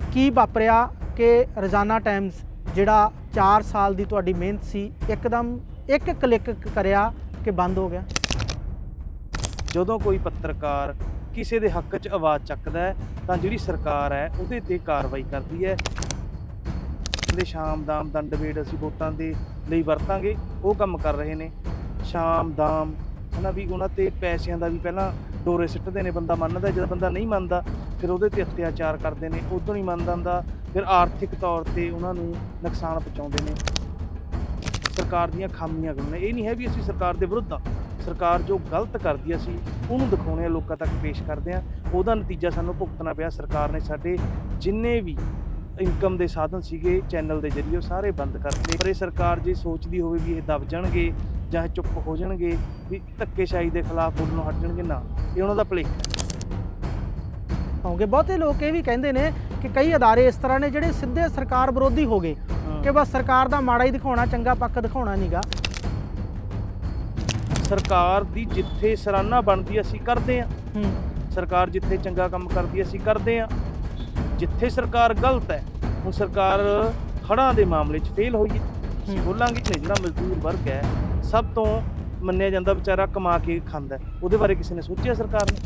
ਕੀ ਵਾਪਰਿਆ ਕਿ ਰੋਜ਼ਾਨਾ ਟਾਈਮਸ ਜਿਹੜਾ 4 ਸਾਲ ਦੀ ਤੁਹਾਡੀ ਮਿਹਨਤ ਸੀ, ਇੱਕਦਮ ਇੱਕ ਕਲਿੱਕ ਕਰਿਆ ਕਿ ਬੰਦ ਹੋ ਗਿਆ? ਜਦੋਂ ਕੋਈ ਪੱਤਰਕਾਰ ਕਿਸੇ ਦੇ ਹੱਕ 'ਚ ਆਵਾਜ਼ ਚੱਕਦਾ ਹੈ, ਤਾਂ ਜਿਹੜੀ ਸਰਕਾਰ ਹੈ ਉਹਦੇ ਤੇ ਕਾਰਵਾਈ ਕਰਦੀ ਹੈ। ਦੇ ਸ਼ਾਮ ਦਾਮ ਦੰਡ ਵੇੜ ਅਸੀਂ ਵੋਟਾਂ ਦੇ ਲਈ ਵਰਤਾਂਗੇ, ਉਹ ਕੰਮ ਕਰ ਰਹੇ ਨੇ। ਸ਼ਾਮ ਦਾਮ ਹਨਾ ਵੀ ਉਹਨਾਂ ਤੇ ਪੈਸਿਆਂ ਦਾ ਵੀ ਪਹਿਲਾਂ ਡੋਰੇ ਸਿੱਟਦੇ ਨੇ, ਬੰਦਾ ਮੰਨਦਾ, ਜਦੋਂ ਬੰਦਾ ਨਹੀਂ ਮੰਨਦਾ, ਫਿਰ ਉਹਦੇ ਤੇ ਅਤਿਆਚਾਰ ਕਰਦੇ ਨੇ, ਉਦੋਂ ਨਹੀਂ ਮੰਨਦਾ ਹੁੰਦਾ, ਫਿਰ ਆਰਥਿਕ ਤੌਰ ਤੇ ਉਹਨਾਂ ਨੂੰ ਨੁਕਸਾਨ ਪਹੁੰਚਾਉਂਦੇ ਨੇ। ਸਰਕਾਰ ਦੀਆਂ ਖਾਮੀਆਂ ਗਣਨੇ, ਇਹ ਨਹੀਂ ਹੈ ਵੀ ਅਸੀਂ ਸਰਕਾਰ ਦੇ ਵਿਰੁੱਧ ਆ। ਸਰਕਾਰ ਜੋ ਗਲਤ ਕਰਦੀ ਆ, ਅਸੀਂ ਉਹਨੂੰ ਦਿਖਾਉਣੇ ਆ, ਲੋਕਾਂ ਤੱਕ ਪੇਸ਼ ਕਰਦੇ ਆ। ਉਹਦਾ ਨਤੀਜਾ ਸਾਨੂੰ ਭੁਗਤਣਾ ਪਿਆ, ਸਰਕਾਰ ਨੇ ਸਾਡੇ ਜਿੰਨੇ ਵੀ ਇਨਕਮ ਦੇ ਸਾਧਨ ਸੀਗੇ ਚੈਨਲ ਦੇ ਜਰੀਏ ਸਾਰੇ ਬੰਦ ਕਰਤੇ। ਪਰ ਇਹ ਸਰਕਾਰ ਜੇ ਸੋਚਦੀ ਹੋਵੇ ਵੀ ਇਹ ਦਬ ਜਾਣਗੇ ਜਾਂ ਚੁੱਪ ਹੋ ਜਾਣਗੇ ਵੀ ਧੱਕੇਸ਼ਾਹੀ ਦੇ ਖਿਲਾਫ ਬੋਲਣੋਂ ਹਟ ਜਾਣਗੇ ਨਾ। ਇਹ ਉਹਨਾਂ ਦਾ ਭਲੇਖ ਹੈ। ਹੋਗੇ ਬਹੁਤੇ ਲੋਕ ਇਹ ਵੀ ਕਹਿੰਦੇ ਨੇ ਕਿ ਕਈ ਅਦਾਰੇ ਇਸ ਤਰ੍ਹਾਂ ਨੇ ਜਿਹੜੇ ਸਿੱਧੇ ਸਰਕਾਰ ਵਿਰੋਧੀ ਹੋ ਗਏ ਕਿ ਬਸ ਸਰਕਾਰ ਦਾ ਮਾੜਾ ਹੀ ਦਿਖਾਉਣਾ ਚੰਗਾ ਪੱਖ ਦਿਖਾਉਣਾ ਨਹੀਂਗਾ ਸਰਕਾਰ ਦੀ ਜਿੱਥੇ ਸਰਾਨਾ ਬਣਦੀ ਅਸੀਂ ਕਰਦੇ ਆ ਸਰਕਾਰ ਜਿੱਥੇ ਚੰਗਾ ਕੰਮ ਕਰਦੀ ਅਸੀਂ ਕਰਦੇ ਆ ਜਿੱਥੇ ਸਰਕਾਰ ਗਲਤ ਹੈ ਹੁਣ ਸਰਕਾਰ ਹੜ੍ਹਾਂ ਦੇ ਮਾਮਲੇ 'ਚ ਫੇਲ ਹੋਈ ਹੈ। ਅਸੀਂ। ਬੋਲਾਂਗੇ ਕਿ ਜਿਹੜਾ ਮਜ਼ਦੂਰ ਵਰਗ ਹੈ ਸਭ ਤੋਂ ਮੰਨਿਆ ਜਾਂਦਾ ਵਿਚਾਰਾ ਕਮਾ ਕੇ ਖਾਂਦਾ। ਉਹਦੇ ਬਾਰੇ ਕਿਸੇ ਨੇ ਸੋਚਿਆ ਸਰਕਾਰ ਨੇ?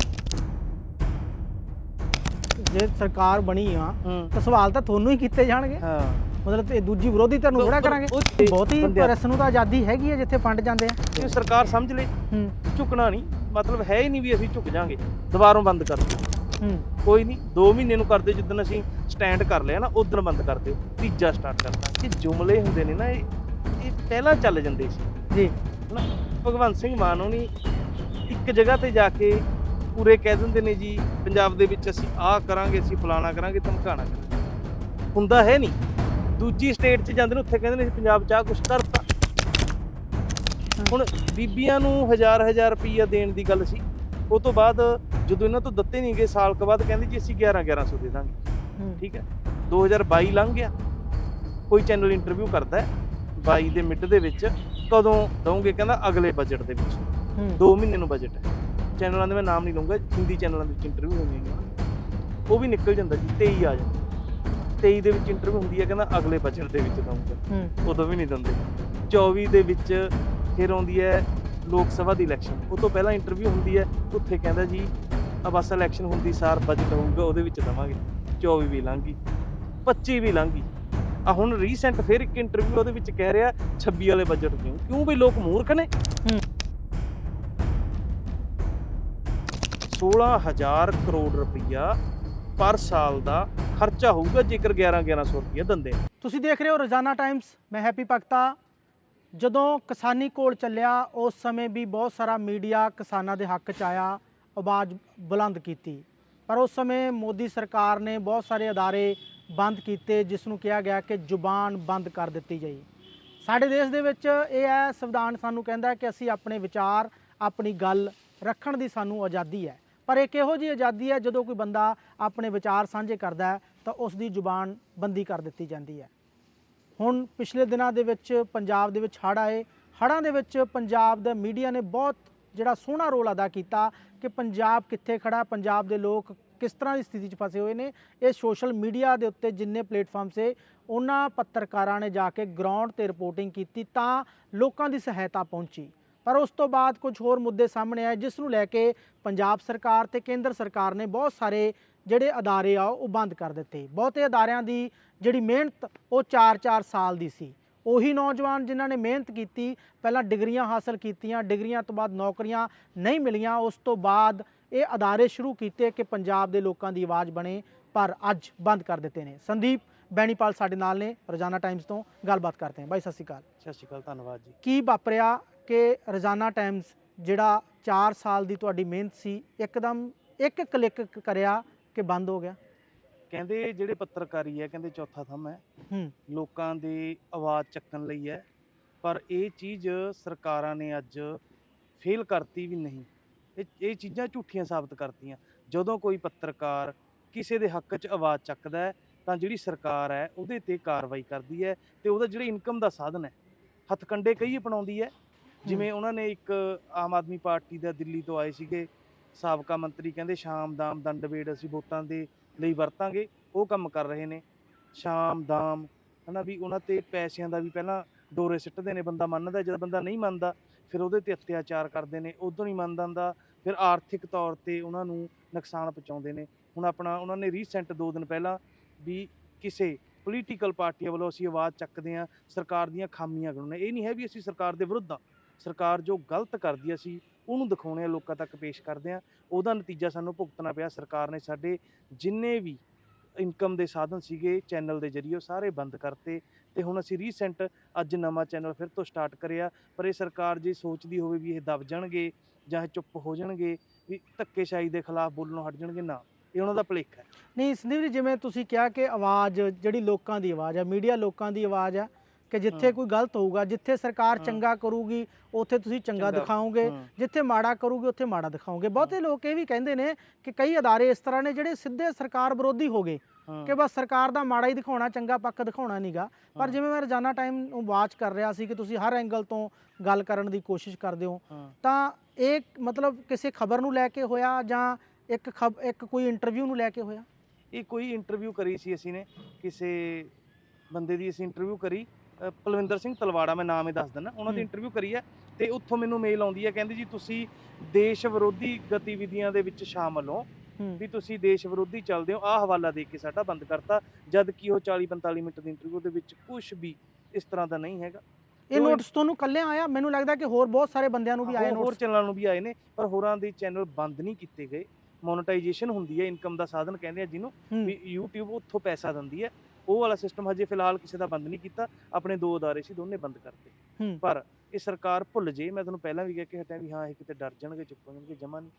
ਜੇ ਸਰਕਾਰ ਬਣੀ ਆ ਤਾਂ ਸਵਾਲ ਤਾਂ ਤੁਹਾਨੂੰ ਹੀ ਕੀਤੇ ਜਾਣਗੇ। ਹਾਂ। ਮਤਲਬ ਇਹ ਦੂਜੀ ਵਿਰੋਧੀ ਤੁਹਾਨੂੰ ਥੋੜਾ ਕਰਾਂਗੇ। ਬਹੁਤੀ ਪ੍ਰੈਸ ਨੂੰ ਤਾਂ ਆਜ਼ਾਦੀ ਹੈਗੀ ਹੈ ਜਿੱਥੇ ਫੰਡ ਜਾਂਦੇ ਆ। ਇਹ ਸਰਕਾਰ ਸਮਝ ਲੇ ਹੂੰ। ਝੁਕਣਾ ਨਹੀਂ। ਮਤਲਬ ਹੈ ਹੀ ਨਹੀਂ ਵੀ ਅਸੀਂ ਝੁਕ ਜਾਾਂਗੇ। ਦੁਬਾਰੋਂ ਬੰਦ ਕਰ ਦਿਓ। ਹੂੰ। ਕੋਈ ਨਹੀਂ 2 ਮਹੀਨੇ ਨੂੰ ਕਰਦੇ ਜਿੱਦਣ ਅਸੀਂ ਸਟੈਂਡ ਕਰ ਲਿਆ ਨਾ ਉਦੋਂ ਬੰਦ ਕਰ ਦਿਓ। ਤੀਜਾ ਸਟਾਰਟ ਕਰਨਾ। ਇਹ ਜੁਮਲੇ ਹੁੰਦੇ ਨੇ ਨਾ ਇਹ ਇਹ ਪਹਿਲਾਂ ਚੱਲ ਜਾਂਦੇ ਸੀ। ਜੀ। ਹਨਾ ਭਗਵੰਤ ਸਿੰਘ ਮਾਨ ਹੋਣੀ ਇੱਕ ਜਗ੍ਹਾ ਤੇ ਜਾ ਕੇ ਪੂਰੇ ਕਹਿ ਦਿੰਦੇ ਨੇ ਜੀ ਪੰਜਾਬ ਦੇ ਵਿੱਚ ਅਸੀਂ ਆਹ ਕਰਾਂਗੇ ਅਸੀਂ ਫਲਾਣਾ ਕਰਾਂਗੇ ਧਮਕਾਣਾ ਕਰਾਂਗੇ। ਹੁੰਦਾ ਹੈ ਨਹੀਂ। ਦੂਜੀ ਸਟੇਟ 'ਚ ਜਾਂਦੇ ਨੇ ਉੱਥੇ ਕਹਿੰਦੇ ਨੇ ਅਸੀਂ ਪੰਜਾਬ 'ਚ ਆਹ ਕੁਛ ਕਰਤਾ। ਹੁਣ ਬੀਬੀਆਂ ਨੂੰ ਹਜ਼ਾਰ ਹਜ਼ਾਰ ਰੁਪਈਆ ਦੇਣ ਦੀ ਗੱਲ ਸੀ। ਉਹ ਤੋਂ ਬਾਅਦ ਜਦੋਂ ਇਹਨਾਂ ਤੋਂ ਦਿੱਤੇ ਨਹੀਂ ਗਏ ਸਾਲ ਕੁ ਬਾਅਦ ਕਹਿੰਦੇ ਜੀ ਅਸੀਂ 11 1100 ਦੇ ਦਾਂਗੇ। ਠੀਕ ਹੈ। 2022 ਲੰਘ ਗਿਆ। ਕੋਈ ਚੈਨਲ ਇੰਟਰਵਿਊ ਕਰਦਾ ਹੈ। 22 ਦੇ ਮਿਡ ਦੇ ਵਿੱਚ ਕਦੋਂ ਦਵਾਂਗੇ ਕਹਿੰਦਾ ਅਗਲੇ ਬਜਟ ਦੇ ਵਿੱਚ। ਹੂੰ। 2 ਮਹੀਨੇ ਨੂੰ ਬਜਟ ਹੈ। ਚੈਨਲਾਂ ਦੇ ਮੈਂ ਨਾਮ ਨਹੀਂ ਲਵਾਂਗਾ ਹਿੰਦੀ ਚੈਨਲਾਂ ਦੇ ਵਿੱਚ ਇੰਟਰਵਿਊ ਹੁੰਦੀਆਂ ਨੇ। ਉਹ ਵੀ ਨਿਕਲ ਜਾਂਦਾ ਜੀ 23 ਆ ਜਾਂਦਾ। 23 ਦੇ ਵਿੱਚ ਇੰਟਰਵਿਊ ਹੁੰਦੀ ਹੈ ਕਹਿੰਦਾ ਅਗਲੇ ਬਜਟ ਦੇ ਵਿੱਚ ਦਵਾਂਗਾ ਹੂੰ। ਉਦੋਂ ਵੀ ਨਹੀਂ ਦਿੰਦੇ। 24 ਦੇ ਵਿੱਚ ਫਿਰ ਆਉਂਦੀ ਹੈ ਲੋਕ ਸਭਾ ਦੀ ਇਲੈਕਸ਼ਨ ਉਹ ਤੋਂ ਪਹਿਲਾਂ ਇੰਟਰਵਿਊ ਹੁੰਦੀ ਹੈ ਉੱਥੇ ਕਹਿੰਦਾ ਜੀ ਆ ਬਸ ਇਲੈਕਸ਼ਨ ਹੁੰਦੀ ਸਾਰ ਬਜਟ ਹੋਊਗਾ ਉਹਦੇ ਵਿੱਚ ਦਵਾਂਗੇ। 24 ਵੀ ਲੰਘ ਗਈ 25 ਵੀ ਲੰਘ ਗਈ। ਆ ਹੁਣ ਰੀਸੈਂਟ ਫਿਰ ਇੱਕ ਇੰਟਰਵਿਊ ਉਹਦੇ ਵਿੱਚ ਕਹਿ ਰਿਹਾ 26 ਵਾਲੇ ਬਜਟ ਕਿਉਂ ਕਿਉਂ ਵੀ ਲੋਕ ਮੂਰਖ ਨੇ? ਹੂੰ। 16000 ਕਰੋੜ ਰੁਪਈਆ ਪਰ ਸਾਲ ਦਾ ਖਰਚਾ ਹੋਊਗਾ ਜੇਕਰ 11 1100 ਰੁਪਈਆ ਦਿੰਦੇ। ਤੁਸੀਂ ਦੇਖ ਰਹੇ ਹੋ ਰੋਜ਼ਾਨਾ ਟਾਈਮਸ ਮੈਂ ਹੈਪੀ ਭਗਤਾ। ਜਦੋਂ ਕਿਸਾਨੀ ਕੋਲ ਚੱਲਿਆ ਉਸ ਸਮੇਂ ਵੀ ਬਹੁਤ ਸਾਰਾ ਮੀਡੀਆ ਕਿਸਾਨਾਂ ਦੇ ਹੱਕ 'ਚ ਆਇਆ ਆਵਾਜ਼ ਬੁਲੰਦ ਕੀਤੀ। ਪਰ ਉਸ ਸਮੇਂ ਮੋਦੀ ਸਰਕਾਰ ਨੇ ਬਹੁਤ ਸਾਰੇ ਅਦਾਰੇ ਬੰਦ ਕੀਤੇ ਜਿਸ ਨੂੰ ਕਿਹਾ ਗਿਆ ਕਿ ਜ਼ੁਬਾਨ ਬੰਦ ਕਰ ਦਿੱਤੀ ਜਾਈ। ਸਾਡੇ ਦੇਸ਼ ਦੇ ਵਿੱਚ ਇਹ ਹੈ, ਸੰਵਿਧਾਨ ਸਾਨੂੰ ਕਹਿੰਦਾ ਕਿ ਅਸੀਂ ਆਪਣੇ ਵਿਚਾਰ, ਆਪਣੀ ਗੱਲ ਰੱਖਣ ਦੀ ਸਾਨੂੰ ਆਜ਼ਾਦੀ ਹੈ। ਪਰ ਇੱਕ ਇਹੋ ਜਿਹੀ ਆਜ਼ਾਦੀ ਹੈ, ਜਦੋਂ ਕੋਈ ਬੰਦਾ ਆਪਣੇ ਵਿਚਾਰ ਸਾਂਝੇ ਕਰਦਾ ਹੈ, ਤਾਂ ਉਸ ਦੀ ਜ਼ੁਬਾਨ ਬੰਦੀ ਕਰ ਦਿੱਤੀ ਜਾਂਦੀ ਹੈ। ਹੁਣ ਪਿਛਲੇ ਦਿਨਾਂ ਦੇ ਵਿੱਚ ਪੰਜਾਬ ਦੇ ਵਿੱਚ ਹੜ੍ਹ ਆਏ। ਹੜ੍ਹਾਂ ਦੇ ਵਿੱਚ ਪੰਜਾਬ ਦਾ ਮੀਡੀਆ ਨੇ ਬਹੁਤ ਜਿਹੜਾ ਸੋਹਣਾ ਰੋਲ ਅਦਾ ਕੀਤਾ ਕਿ ਪੰਜਾਬ ਕਿੱਥੇ ਖੜਾ ਪੰਜਾਬ ਦੇ ਲੋਕ ਕਿਸ ਤਰ੍ਹਾਂ ਦੀ ਸਥਿਤੀ 'ਚ ਫਸੇ ਹੋਏ ਨੇ? ਇਹ ਸੋਸ਼ਲ ਮੀਡੀਆ ਦੇ ਉੱਤੇ ਜਿੰਨੇ ਪਲੇਟਫਾਰਮ ਸੇ ਉਹਨਾਂ ਪੱਤਰਕਾਰਾਂ ਨੇ ਜਾ ਕੇ ਗਰਾਊਂਡ ਤੇ ਰਿਪੋਰਟਿੰਗ ਕੀਤੀ ਤਾਂ ਲੋਕਾਂ ਦੀ ਸਹਾਇਤਾ ਪਹੁੰਚੀ। ਪਰ ਉਸ ਤੋਂ ਬਾਅਦ ਕੁਝ ਹੋਰ ਮੁੱਦੇ ਸਾਹਮਣੇ ਆਏ, ਜਿਸ ਨੂੰ ਲੈ ਕੇ ਪੰਜਾਬ ਸਰਕਾਰ ਤੇ ਕੇਂਦਰ ਸਰਕਾਰ ਨੇ ਬਹੁਤ ਸਾਰੇ ਜਿਹੜੇ ਅਦਾਰੇ ਆ, ਉਹ ਬੰਦ ਕਰ ਦਿੱਤੇ। ਬਹੁਤੇ ਅਦਾਰਿਆਂ ਦੀ ਜਿਹੜੀ ਮਿਹਨਤ, ਉਹ 4-4 ਸਾਲ ਦੀ ਸੀ। ਉਹੀ ਨੌਜਵਾਨ ਜਿਨ੍ਹਾਂ ਨੇ ਮਿਹਨਤ ਕੀਤੀ, ਪਹਿਲਾਂ ਡਿਗਰੀਆਂ ਹਾਸਲ ਕੀਤੀਆਂ, ਡਿਗਰੀਆਂ ਤੋਂ ਬਾਅਦ ਨੌਕਰੀਆਂ ਨਹੀਂ ਮਿਲੀਆਂ, ਉਸ ਤੋਂ ਬਾਅਦ ਇਹ ਅਦਾਰੇ ਸ਼ੁਰੂ ਕੀਤੇ ਕਿ ਪੰਜਾਬ ਦੇ ਲੋਕਾਂ ਦੀ ਆਵਾਜ਼ ਬਣੇ ਪਰ ਅੱਜ ਬੰਦ ਕਰ ਦਿੱਤੇ ਨੇ। ਸੰਦੀਪ ਬੈਣੀਪਾਲ ਸਾਡੇ ਨਾਲ ਨੇ ਰੋਜ਼ਾਨਾ ਟਾਈਮਸ ਤੋਂ ਗੱਲਬਾਤ ਕਰਦੇ ਹਾਂ। ਬਾਈ ਸਤਿ ਸ਼੍ਰੀ ਅਕਾਲ। ਸਤਿ ਸ਼੍ਰੀ ਅਕਾਲ ਧੰਨਵਾਦ ਜੀ। ਕੀ ਵਾਪਰਿਆ ਕਿ ਰੋਜ਼ਾਨਾ ਟਾਈਮਸ ਜਿਹੜਾ 4 ਸਾਲ ਦੀ ਤੁਹਾਡੀ ਮਿਹਨਤ ਸੀ ਇੱਕਦਮ ਇੱਕ ਕਲਿੱਕ ਕਰਿਆ ਕਿ ਬੰਦ ਹੋ ਗਿਆ? ਕਹਿੰਦੇ ਜਿਹੜੇ ਪੱਤਰਕਾਰੀ ਹੈ ਕਹਿੰਦੇ ਚੌਥਾ ਥੰਮ ਹੈ। ਹੂੰ। ਲੋਕਾਂ ਦੀ ਆਵਾਜ਼ ਚੱਕਣ ਲਈ ਹੈ। ਪਰ ਇਹ ਚੀਜ਼ ਸਰਕਾਰਾਂ ਨੇ ਅੱਜ ਫੇਲ ਕਰਤੀ ਵੀ ਨਹੀਂ। ਇਹ ਇਹ ਚੀਜ਼ਾਂ ਝੂਠੀਆਂ ਸਾਬਤ ਕਰਤੀਆਂ। ਜਦੋਂ ਕੋਈ ਪੱਤਰਕਾਰ ਕਿਸੇ ਦੇ ਹੱਕ 'ਚ ਆਵਾਜ਼ ਚੱਕਦਾ ਹੈ ਤਾਂ ਜਿਹੜੀ ਸਰਕਾਰ ਹੈ ਉਹਦੇ ਤੇ ਕਾਰਵਾਈ ਕਰਦੀ ਹੈ ਤੇ ਉਹਦਾ ਜਿਹੜਾ ਇਨਕਮ ਦਾ ਸਾਧਨ ਹੈ ਹੱਥਕੰਡੇ ਕਈ ਅਪਣਾਉਂਦੀ ਹੈ। ਜਿਵੇਂ ਉਹਨਾਂ ਨੇ ਇੱਕ ਆਮ ਆਦਮੀ ਪਾਰਟੀ ਦਾ ਦਿੱਲੀ ਤੋਂ ਆਏ ਸੀਗੇ ਸਾਬਕਾ ਮੰਤਰੀ ਕਹਿੰਦੇ ਸ਼ਾਮ ਦਾਮ ਦੰਡ ਵੇੜ ਅਸੀਂ ਵੋਟਾਂ ਦੇ ਲਈ ਵਰਤਾਂਗੇ। ਉਹ ਕੰਮ ਕਰ ਰਹੇ ਨੇ। ਸ਼ਾਮ ਦਾਮ ਹਨਾ ਵੀ ਉਹਨਾਂ ਤੇ ਪੈਸਿਆਂ ਦਾ ਵੀ ਪਹਿਲਾਂ ਡੋਰੇ ਸਿੱਟਦੇ ਨੇ ਬੰਦਾ ਮੰਨਦਾ ਜਦ ਬੰਦਾ ਨਹੀਂ ਮੰਨਦਾ ਫਿਰ ਉਹਦੇ ਤੇ ਅਤਿਆਚਾਰ ਕਰਦੇ ਨੇ ਉਦੋਂ ਨਹੀਂ ਮੰਨਦਾ ਹੁੰਦਾ। ਫਿਰ ਆਰਥਿਕ ਤੌਰ ਤੇ ਉਹਨਾਂ ਨੂੰ ਨੁਕਸਾਨ ਪਹੁੰਚਾਉਂਦੇ ਨੇ। ਹੁਣ ਆਪਣਾ ਉਹਨਾਂ ਨੇ ਰੀਸੈਂਟ 2 ਦਿਨ ਪਹਿਲਾਂ ਵੀ ਕਿਸੇ ਪੋਲੀਟੀਕਲ ਪਾਰਟੀਆਂ ਵੱਲੋਂ ਅਸੀਂ ਆਵਾਜ਼ ਚੱਕਦੇ ਹਾਂ, ਸਰਕਾਰ ਦੀਆਂ ਖਾਮੀਆਂ ਗਣਾਉਂਦੇ ਇਹ ਨਹੀਂ ਹੈ ਵੀ ਅਸੀਂ ਸਰਕਾਰ ਦੇ ਵਿਰੁੱਧ ਹਾਂ ਸਰਕਾਰ ਜੋ ਗਲਤ ਕਰਦੀ ਹੈ ਅਸੀਂ ਉਹਨੂੰ ਦਿਖਾਉਣੇ ਆ ਲੋਕਾਂ ਤੱਕ ਪੇਸ਼ ਕਰਦੇ ਹਾਂ। ਉਹਦਾ ਨਤੀਜਾ ਸਾਨੂੰ ਭੁਗਤਣਾ ਪਿਆ। ਸਰਕਾਰ ਨੇ ਸਾਡੇ ਜਿੰਨੇ ਵੀ ਇਨਕਮ ਦੇ ਸਾਧਨ ਸੀਗੇ ਚੈਨਲ ਦੇ ਜਰੀਏ ਸਾਰੇ ਬੰਦ ਕਰਤੇ। ਤੇ ਹੁਣ ਅਸੀਂ ਰੀਸੈਂਟ ਅੱਜ ਨਵਾਂ ਚੈਨਲ ਫਿਰ ਤੋਂ ਸਟਾਰਟ ਕਰਿਆ ਪਰ ਇਹ ਸਰਕਾਰ ਜੇ ਸੋਚਦੀ ਹੋਵੇ ਵੀ ਇਹ ਦਬ ਜਾਣਗੇ ਜਾਂ ਇਹ ਚੁੱਪ ਹੋ ਜਾਣਗੇ ਵੀ ਧੱਕੇਸ਼ਾਹੀ ਦੇ ਖਿਲਾਫ ਬੋਲਣੋਂ ਹਟ ਜਾਣਗੇ ਨਾ ਇਹ ਉਹਨਾਂ ਦਾ ਭੁਲੇਖਾ ਹੈ ਨਹੀਂ ਸੰਦੀਪ ਜੀ ਜਿਵੇਂ ਤੁਸੀਂ ਕਿਹਾ ਕਿ ਆਵਾਜ਼ ਜਿਹੜੀ ਲੋਕਾਂ ਦੀ ਆਵਾਜ਼ ਹੈ ਮੀਡੀਆ ਲੋਕਾਂ ਦੀ ਆਵਾਜ਼ ਹੈ ਕਿ ਜਿੱਥੇ। ਕੋਈ ਗਲਤ ਹੋਊਗਾ ਜਿੱਥੇ ਸਰਕਾਰ। ਚੰਗਾ ਕਰੂਗੀ ਉੱਥੇ ਤੁਸੀਂ ਚੰਗਾ ਦਿਖਾਓਗੇ। ਜਿੱਥੇ ਮਾੜਾ ਕਰੂਗੇ ਉੱਥੇ ਮਾੜਾ ਦਿਖਾਓਗੇ ਬਹੁਤੇ ਲੋਕ ਇਹ ਵੀ ਕਹਿੰਦੇ ਨੇ ਕਿ ਕਈ ਅਦਾਰੇ ਇਸ ਤਰ੍ਹਾਂ ਨੇ ਜਿਹੜੇ ਸਿੱਧੇ ਸਰਕਾਰ ਵਿਰੋਧੀ ਹੋ ਗਏ। ਕਿ ਬਸ ਸਰਕਾਰ ਦਾ ਮਾੜਾ ਹੀ ਦਿਖਾਉਣਾ ਚੰਗਾ ਪੱਖ ਦਿਖਾਉਣਾ ਨਹੀਂਗਾ ਪਰ। ਜਿਵੇਂ ਮੈਂ ਰੋਜ਼ਾਨਾ ਟਾਈਮ ਨੂੰ ਵਾਚ ਕਰ ਰਿਹਾ ਸੀ ਕਿ ਤੁਸੀਂ ਹਰ ਐਂਗਲ ਤੋਂ ਗੱਲ ਕਰਨ ਦੀ ਕੋਸ਼ਿਸ਼ ਕਰਦੇ ਹੋ ਤਾਂ ਇਹ ਮਤਲਬ ਕਿਸੇ ਖਬਰ ਨੂੰ ਲੈ ਕੇ ਹੋਇਆ ਜਾਂ ਇੱਕ ਖਬ ਇੱਕ ਕੋਈ ਇੰਟਰਵਿਊ ਨੂੰ ਲੈ ਕੇ ਹੋਇਆ? ਇਹ ਕੋਈ ਇੰਟਰਵਿਊ ਕਰੀ ਸੀ ਅਸੀਂ ਨੇ ਕਿਸੇ ਬੰਦੇ ਦੀ ਅਸੀਂ ਇੰਟਰਵਿਊ ਕਰੀ। ਪਲਵਿੰਦਰ ਸਿੰਘ ਤਲਵਾੜਾ ਮੈਂ ਨਾਮ ਹੀ ਦੱਸ ਦਿੰਦਾ। ਉਹਨਾਂ ਦੀ। ਇੰਟਰਵਿਊ ਕਰੀ ਹੈ ਤੇ ਉੱਥੋਂ ਮੈਨੂੰ ਮੇਲ ਆਉਂਦੀ ਹੈ ਕਹਿੰਦੇ ਜੀ ਤੁਸੀਂ ਦੇਸ਼ ਵਿਰੋਧੀ ਗਤੀਵਿਧੀਆਂ ਦੇ ਵਿੱਚ ਸ਼ਾਮਲ ਹੂੰ। ਵੀ ਤੁਸੀਂ ਦੇਸ਼ ਵਿਰੋਧੀ ਚੱਲਦੇ ਹੋ ਆਹ ਹਵਾਲਾ ਦੇ ਕੇ ਸਾਡਾ ਬੰਦ ਕਰਤਾ ਜਦ ਕਿ ਉਹ 40 45 ਮਿੰਟ ਦੀ ਇੰਟਰਵਿਊ ਦੇ ਵਿੱਚ ਕੁਝ ਵੀ ਇਸ ਤਰ੍ਹਾਂ ਦਾ ਨਹੀਂ ਹੈਗਾ। ਇਹ ਨੋਟਿਸ ਤੁਹਾਨੂੰ ਕੱਲਿਆਂ ਆਇਆ? ਮੈਨੂੰ ਲੱਗਦਾ ਕਿ ਹੋਰ ਬਹੁਤ ਸਾਰੇ ਬੰਦਿਆਂ ਨੂੰ ਵੀ ਆਏ ਹੋਰ- ਹੋਰ ਨੋਟਿਸ ਚੈਨਲਾਂ ਨੂੰ ਵੀ ਆਏ ਨੇ ਪਰ ਹੋਰਾਂ ਦੇ ਚੈਨਲ ਬੰਦ ਨਹੀਂ ਕੀਤੇ ਗਏ। ਮੋਨੇਟਾਈਜੇਸ਼ਨ ਹੁੰਦੀ ਹੈ ਇਨਕਮ ਦਾ ਸਾਧਨ ਕਹਿੰਦੇ ਆ ਜਿਹਨੂੰ। ਵੀ YouTube ਉੱਥੋਂ ਪੈਸਾ ਦਿੰਦੀ ਹੈ। ਉਹ ਵਾਲਾ ਸਿਸਟਮ ਹਜੇ ਫਿਲਹਾਲ ਕਿਸੇ ਦਾ ਬੰਦ ਨਹੀਂ ਕੀਤਾ ਆਪਣੇ ਦੋ ਅਦਾਰੇ ਸੀ ਦੋਨੇ ਬੰਦ ਕਰਤੇ। ਪਰ ਇਹ ਸਰਕਾਰ ਭੁੱਲ ਜੇ ਮੈਂ ਤੁਹਾਨੂੰ ਪਹਿਲਾਂ ਵੀ ਕਹਿ ਕੇ ਹਟਿਆ ਵੀ ਹਾਂ ਇਹ ਕਿਤੇ ਡਰ ਜਾਣਗੇ ਚੁੱਪ ਜਾਣਗੇ ਜਮਾ ਨਹੀਂ।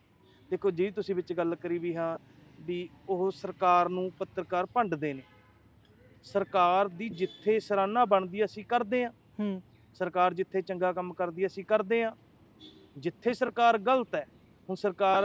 ਦੇਖੋ ਜੀ ਤੁਸੀਂ ਵਿੱਚ ਗੱਲ ਕਰੀ ਵੀ ਹਾਂ ਵੀ ਉਹ ਸਰਕਾਰ ਨੂੰ ਪੱਤਰਕਾਰ ਭੰਡਦੇ ਨੇ। ਸਰਕਾਰ ਦੀ ਜਿੱਥੇ ਸਰਾਹਨਾ ਬਣਦੀ ਅਸੀਂ ਕਰਦੇ ਹਾਂ ਹੂੰ। ਸਰਕਾਰ ਜਿੱਥੇ ਚੰਗਾ ਕੰਮ ਕਰਦੀ ਅਸੀਂ ਕਰਦੇ ਹਾਂ ਜਿੱਥੇ ਸਰਕਾਰ ਗਲਤ ਹੈ ਹੁਣ ਸਰਕਾਰ